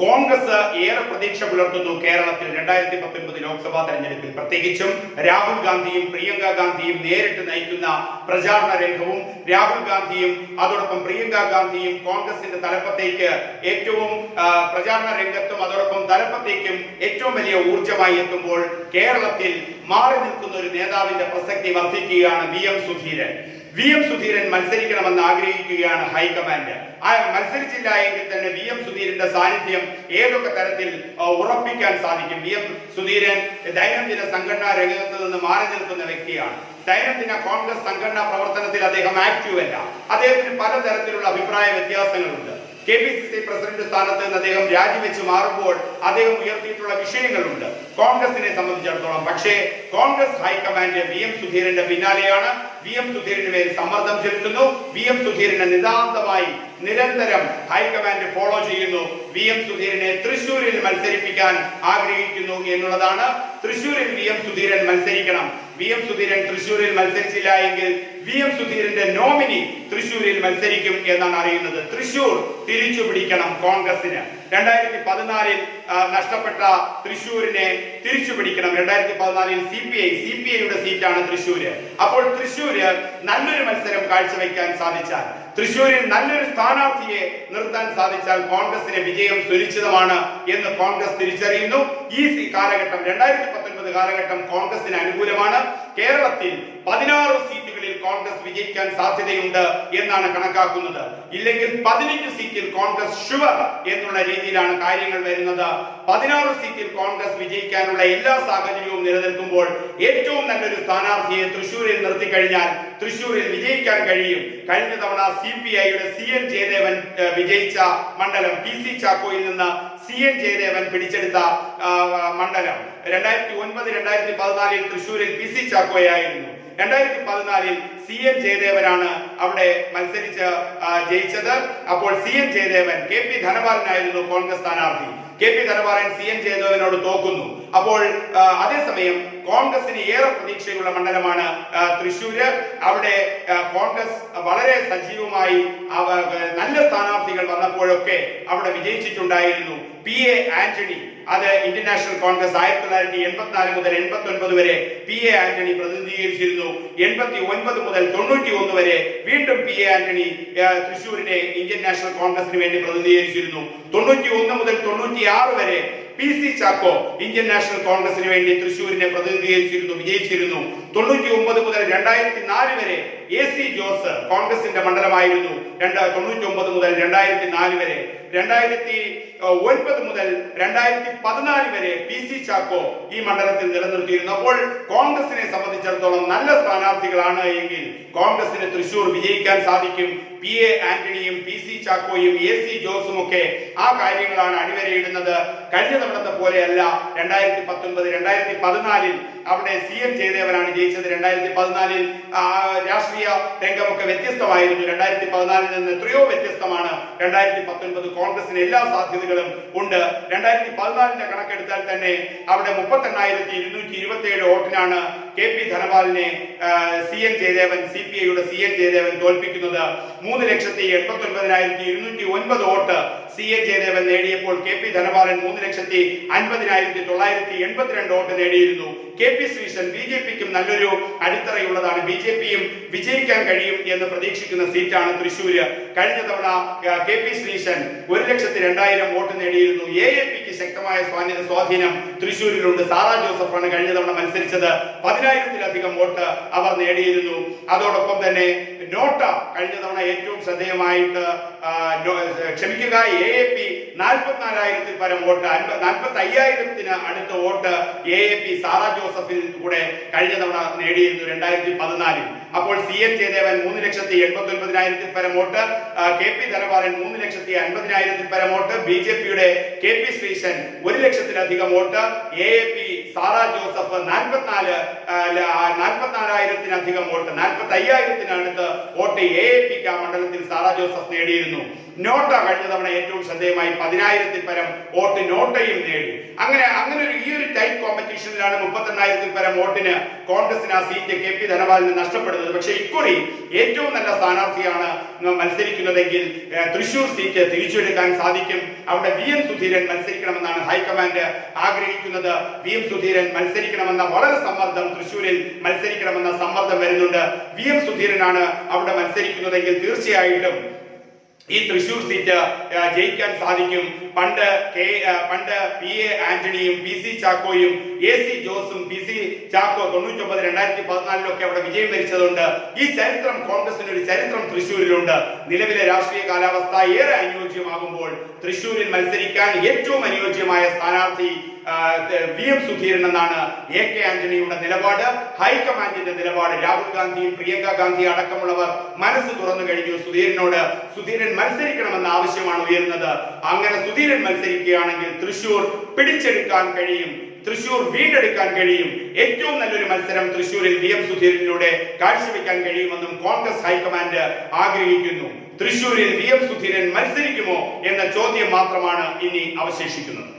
കോൺഗ്രസ് ഏറെ പ്രതീക്ഷ പുലർത്തുന്നു കേരളത്തിൽ രണ്ടായിരത്തി പത്തൊൻപത് ലോക്സഭാ തെരഞ്ഞെടുപ്പിൽ. പ്രത്യേകിച്ചും രാഹുൽ ഗാന്ധിയും പ്രിയങ്ക ഗാന്ധിയും നേരിട്ട് നയിക്കുന്ന പ്രചാരണ രംഗവും രാഹുൽ ഗാന്ധിയും അതോടൊപ്പം പ്രിയങ്ക ഗാന്ധിയും കോൺഗ്രസിന്റെ തലപ്പത്തേക്ക് ഏറ്റവും പ്രചാരണ രംഗത്തും അതോടൊപ്പം തലപ്പത്തേക്കും ഏറ്റവും വലിയ ഊർജമായി എത്തുമ്പോൾ കേരളത്തിൽ മാറി നിൽക്കുന്ന ഒരു നേതാവിന്റെ പ്രസക്തി വർദ്ധിക്കുകയാണ് V M Sudheeran. V M Sudheeran മത്സരിക്കണമെന്ന് ആഗ്രഹിക്കുകയാണ് ഹൈക്കമാൻഡ്. മത്സരിച്ചില്ല എങ്കിൽ തന്നെ വി എം സുധീരന്റെ സാന്നിധ്യം ഏതൊക്കെ തരത്തിൽ ഉറപ്പിക്കാൻ സാധിക്കും? വി എം സുധീരൻ ദൈനംദിന സംഘടനാ രംഗത്ത് നിന്ന് മാറി നിൽക്കുന്ന വ്യക്തിയാണ്. ദൈനംദിന കോൺഗ്രസ് സംഘടനാ പ്രവർത്തനത്തിൽ അദ്ദേഹം ആക്റ്റീവ് അല്ല. അദ്ദേഹത്തിന് പലതരത്തിലുള്ള അഭിപ്രായ വ്യത്യാസങ്ങളുണ്ട്. K P C C president സ്ഥാനത്ത് നിന്ന് അദ്ദേഹം രാജിവെച്ച് മാറുമ്പോൾ അദ്ദേഹം ഉയർത്തിയിട്ടുള്ള വിഷയങ്ങളുണ്ട്. കോൺഗ്രസിനെ സംബന്ധിച്ചിടത്തോളം. പക്ഷേ Congress high command V M സുധീരന്റെ പിന്നാലെയാണ്. വി എം സുധീരന് മേൽ സമ്മർദ്ദം ചെലുത്തുന്നു. വി എം സുധീരനെ നിതാന്തമായി നിരന്തരം ഹൈക്കമാൻഡ് ഫോളോ ചെയ്യുന്നു. വി എം സുധീരനെ തൃശൂരിൽ മത്സരിപ്പിക്കാൻ ആഗ്രഹിക്കുന്നു എന്നുള്ളതാണ്. തൃശൂരിൽ വി എം സുധീരൻ മത്സരിക്കണം. വി എം സുധീരൻ തൃശൂരിൽ മത്സരിച്ചില്ല എങ്കിൽ വി എം സുധീരന്റെ നോമിനി തൃശൂരിൽ മത്സരിക്കും എന്നാണ് അറിയുന്നത്. തൃശൂർ തിരിച്ചു പിടിക്കണം കോൺഗ്രസിന് രണ്ടായിരത്തി പതിനാലിൽ നഷ്ടപ്പെട്ട തൃശൂരിനെ തിരിച്ചു പിടിക്കണം. രണ്ടായിരത്തി പതിനാലിൽ C P I C P ഐയുടെ സീറ്റാണ് തൃശൂര് അപ്പോൾ തൃശൂര് നല്ലൊരു മത്സരം കാഴ്ചവെക്കാൻ സാധിച്ചാൽ തൃശൂരിൽ നല്ലൊരു സ്ഥാനാർത്ഥിയെ നിർത്താൻ സാധിച്ചാൽ കോൺഗ്രസിന് വിജയം സുരക്ഷിതമാണ് എന്ന് കോൺഗ്രസ് തിരിച്ചറിയുന്നു. ഈ കാലഘട്ടം രണ്ടായിരത്തി പത്തൊൻപത് കാലഘട്ടം കോൺഗ്രസിന് അനുകൂലമാണ്. കേരളത്തിൽ പതിനാറ് സീറ്റുകളിൽ കോൺഗ്രസ് വിജയിക്കാൻ സാധ്യതയുണ്ട് എന്നാണ് കണക്കാക്കുന്നത്. ഇല്ലെങ്കിൽ പതിനഞ്ച് സീറ്റിൽ കോൺഗ്രസ് ഷുവർ എന്നുള്ള രീതിയിലാണ് കാര്യങ്ങൾ വരുന്നത്. പതിനാറ് സീറ്റിൽ കോൺഗ്രസ് വിജയിക്കാനുള്ള എല്ലാ സാഹചര്യവും നിലനിൽക്കുമ്പോൾ ഏറ്റവും നല്ലൊരു സ്ഥാനാർത്ഥിയെ തൃശൂരിൽ നിർത്തി കഴിഞ്ഞാൽ തൃശൂരിൽ വിജയിക്കാൻ കഴിയും. കഴിഞ്ഞ തവണ സി പി ഐയുടെ സി എൻ ജയദേവൻ വിജയിച്ച മണ്ഡലം പി സി ചാക്കോയിൽ നിന്ന് സി എൻ ജയദേവൻ പിടിച്ചെടുത്ത മണ്ഡലം രണ്ടായിരത്തി ഒൻപത് രണ്ടായിരത്തി പതിനാലിൽ തൃശൂരിൽ പി സി ചാക്കോയായിരുന്നു. രണ്ടായിരത്തി പതിനാലിൽ സി എൻ ജയദേവനാണ് അവിടെ മത്സരിച്ച് ജയിച്ചത്. അപ്പോൾ C N Jayadevan K P ധനപാലനായിരുന്നു Congress സ്ഥാനാർത്ഥി. K P Dhanapalan C N ജയദേവനോട് തോക്കുന്നു അപ്പോൾ അതേസമയം കോൺഗ്രസിന് ഏറെ പ്രതീക്ഷയുള്ള മണ്ഡലമാണ് തൃശ്ശൂര്. അവിടെ കോൺഗ്രസ് വളരെ സജീവമായി അവ- നല്ല സ്ഥാനാർത്ഥികൾ വന്നപ്പോഴൊക്കെ അവിടെ വിജയിച്ചിട്ടുണ്ടായിരുന്നു. പി. എ. ആന്റണി. അത് ഇന്ത്യൻ നാഷണൽ കോൺഗ്രസ് ആയിരത്തി തൊള്ളായിരത്തി എൺപത്തിനാല് മുതൽ എൺപത്തി ഒൻപത് വരെ പി. എ. ആന്റണി പ്രതിനിധീകരിച്ചിരുന്നു. എൺപത്തി ഒൻപത് മുതൽ തൊണ്ണൂറ്റി ഒന്ന് വരെ വീണ്ടും പി. എ. ആന്റണി തൃശ്ശൂരിനെ ഇന്ത്യൻ നാഷണൽ കോൺഗ്രസിന് വേണ്ടി പ്രതിനിധീകരിച്ചിരുന്നു. തൊണ്ണൂറ്റി ഒന്ന് മുതൽ തൊണ്ണൂറ്റി ആറ് വരെ P C Chacko Indian national കോൺഗ്രസിന് വേണ്ടി തൃശൂരിനെ പ്രതിനിധീകരിച്ചിരുന്നു വിജയിച്ചിരുന്നു. തൊണ്ണൂറ്റി ഒമ്പത് മുതൽ രണ്ടായിരത്തി നാല് വരെ എ സി ജോസ് കോൺഗ്രസിന്റെ മണ്ഡലമായിരുന്നു രണ്ട് തൊണ്ണൂറ്റി ഒമ്പത് മുതൽ രണ്ടായിരത്തി നാല് വരെ. രണ്ടായിരത്തി ഒൻപത് മുതൽ രണ്ടായിരത്തി പതിനാല് വരെ പി സി ചാക്കോ ഈ മണ്ഡലത്തിൽ നിലനിർത്തിയിരുന്നു. അപ്പോൾ കോൺഗ്രസിനെ സംബന്ധിച്ചിടത്തോളം നല്ല സ്ഥാനാർത്ഥികളാണ് എങ്കിൽ കോൺഗ്രസിന് തൃശൂർ വിജയിക്കാൻ സാധിക്കും. പി എ ആന്റണിയും പി സി ചാക്കോയും എ സി ജോസും ഒക്കെ ആ കാര്യങ്ങളാണ് അടിവരയിടുന്നത്. കഴിഞ്ഞ തവണത്തെ പോലെയല്ല രണ്ടായിരത്തി പത്തൊൻപത് രണ്ടായിരത്തി പതിനാലിൽ അവിടെ സി എം ജയദേവനാണ് ജയിച്ചത്. രണ്ടായിരത്തി പതിനാലിൽ രാഷ്ട്രീയ രംഗമൊക്കെ വ്യത്യസ്തമായിരുന്നു. രണ്ടായിരത്തി പതിനാലിൽ നിന്ന് എത്രയോ വ്യത്യസ്തമാണ്. രണ്ടായിരത്തി പത്തൊൻപത് കോൺഗ്രസിന് എല്ലാ സാധ്യതകളും ഉണ്ട്. രണ്ടായിരത്തി പതിനാലിന്റെ കണക്കെടുത്താൽ തന്നെ അവിടെ മുപ്പത്തെണ്ണായിരത്തി ഇരുന്നൂറ്റി ഇരുപത്തി ഏഴ് വോട്ടിനാണ് K P ധനപാലിനെ C N Jayadevan C P ഐയുടെ സി എൻ ജയദേവൻ തോൽപ്പിക്കുന്നത്. മൂന്ന് ലക്ഷത്തി എൺപത്തി ഒൻപതിനായിരത്തി ഇരുന്നൂറ്റി ഒൻപത് വോട്ട് സി എ ജയദേവൻ നേടിയപ്പോൾ കെ പി ധനപാലൻ മൂന്ന് ലക്ഷത്തി അൻപതിനായിരത്തി തൊള്ളായിരത്തി എൺപത്തിരണ്ട് വോട്ട് നേടിയിരുന്നു. K P Sreesan B J പിക്കും നല്ലൊരു അടിത്തറയുള്ളതാണ്. ബി ജെ പിയും വിജയിക്കാൻ കഴിയും എന്ന് പ്രതീക്ഷിക്കുന്ന സീറ്റാണ് തൃശ്ശൂര്. കഴിഞ്ഞ തവണ കെ പി ശ്രീശൻ ഒരു ലക്ഷത്തി രണ്ടായിരം വോട്ട് നേടിയിരുന്നു. എ എ പിക്ക് ശക്തമായ സ്വാധീന സ്വാധീനം തൃശ്ശൂരിലുണ്ട്. സാറാ ജോസഫാണ് കഴിഞ്ഞ തവണ മത്സരിച്ചത്. പതിനായിരത്തിലധികം വോട്ട് അവർ നേടിയിരുന്നു. അതോടൊപ്പം തന്നെ നോട്ട കഴിഞ്ഞ തവണ ഏറ്റവും ശ്രദ്ധേയമായിട്ട് ക്ഷമിക്കുക എ എ പി നാൽപ്പത്തിനാലായിരത്തിൽ പരം വോട്ട് നാൽപ്പത്തി അയ്യായിരത്തിന് അടുത്ത vote A A P Sara ജോസഫിൽ കൂടെ കഴിഞ്ഞ തവണ നേടിയിരുന്നു രണ്ടായിരത്തി പതിനാലിൽ. അപ്പോൾ സി എൻ ജയദേവൻ മൂന്ന് ലക്ഷത്തി എൺപത്തി ഒൻപതിനായിരത്തിൽ പരം വോട്ട് കെ പി ധനപാലൻ മൂന്ന് ലക്ഷത്തി അൻപതിനായിരത്തിൽ പരം വോട്ട് ബി ജെ പിയുടെ കെ പി ശ്രീശൻ ഒരു ലക്ഷത്തിലധികം vote A A P Sara Joseph നാൽപ്പത്തിനാല് നാൽപ്പത്തിനാലായിരത്തിനധികം വോട്ട് നാൽപ്പത്തി അയ്യായിരത്തിനടുത്ത് വോട്ട് എ എ പിക്ക് ആ മണ്ഡലത്തിൽ സാറാ ജോസഫ് നേടിയിരുന്നു. നോട്ട കഴിഞ്ഞ തവണ ഏറ്റവും ശ്രദ്ധേയമായി പതിനായിരത്തിൽ പരം വോട്ട് നോട്ടയും നേടി. അങ്ങനെ അങ്ങനെ ഒരു ഈ ഒരു ടൈറ്റ് കോമ്പറ്റീഷനിലാണ് മുപ്പത്തെണ്ണായിരത്തിൽ പരം വോട്ടിന് കോൺഗ്രസിന് ആ സീറ്റ് കെ പി ധനപാലിന് നഷ്ടപ്പെടുന്നത്. പക്ഷെ ഇക്കുറി ഏറ്റവും നല്ല സ്ഥാനാർത്ഥിയാണ് മത്സരിക്കുന്നതെങ്കിൽ തൃശൂർ സീറ്റ് തിരിച്ചെടുക്കാൻ സാധിക്കും. അവിടെ വി എം സുധീരൻ മത്സരിക്കണമെന്നാണ് ഹൈക്കമാൻഡ് ആഗ്രഹിക്കുന്നത്. വി എം സുധീരൻ മത്സരിക്കണമെന്ന വളരെ സമ്മർദ്ദം തൃശൂരിൽ മത്സരിക്കണമെന്ന സമ്മർദ്ദം വരുന്നുണ്ട്. വി എം സുധീരനാണ് അവിടെ മത്സരിക്കുന്നതെങ്കിൽ തീർച്ചയായിട്ടും ഈ തൃശൂർ സീറ്റ് ജയിക്കാൻ സാധിക്കും. പണ്ട് കെ പണ്ട് പി എ ആന്റണിയും പി സി ചാക്കോയും എ സി ജോസും പി സി ചാക്കോ തൊണ്ണൂറ്റൊമ്പത് രണ്ടായിരത്തി പതിനാലിലൊക്കെ അവിടെ വിജയം വരിച്ചതുണ്ട്. ഈ ചരിത്രം കോൺഗ്രസിന് ഒരു ചരിത്രം തൃശൂരിലുണ്ട്. നിലവിലെ രാഷ്ട്രീയ കാലാവസ്ഥ ഏറെ അനുയോജ്യമാകുമ്പോൾ തൃശൂരിൽ മത്സരിക്കാൻ ഏറ്റവും അനുയോജ്യമായ സ്ഥാനാർത്ഥി വി എം സുധീരൻ എന്നാണ് എ കെ ആന്റണിയുടെ നിലപാട്. ഹൈക്കമാൻഡിന്റെ നിലപാട്. രാഹുൽ ഗാന്ധിയും പ്രിയങ്ക ഗാന്ധി അടക്കമുള്ളവർ മനസ്സ് തുറന്നു കഴിഞ്ഞു സുധീരനോട്. സുധീരൻ മത്സരിക്കണമെന്ന ആവശ്യമാണ് ഉയരുന്നത്. അങ്ങനെ സുധീരൻ മത്സരിക്കുകയാണെങ്കിൽ തൃശൂർ പിടിച്ചെടുക്കാൻ കഴിയും. തൃശൂർ വീണ്ടെടുക്കാൻ കഴിയും. ഏറ്റവും നല്ലൊരു മത്സരം തൃശൂരിൽ വി എം സുധീരനിലൂടെ കാഴ്ചവെക്കാൻ കഴിയുമെന്നും കോൺഗ്രസ് ഹൈക്കമാൻഡ് ആഗ്രഹിക്കുന്നു. തൃശൂരിൽ വി എം സുധീരൻ മത്സരിക്കുമോ എന്ന ചോദ്യം മാത്രമാണ് ഇനി അവശേഷിക്കുന്നത്.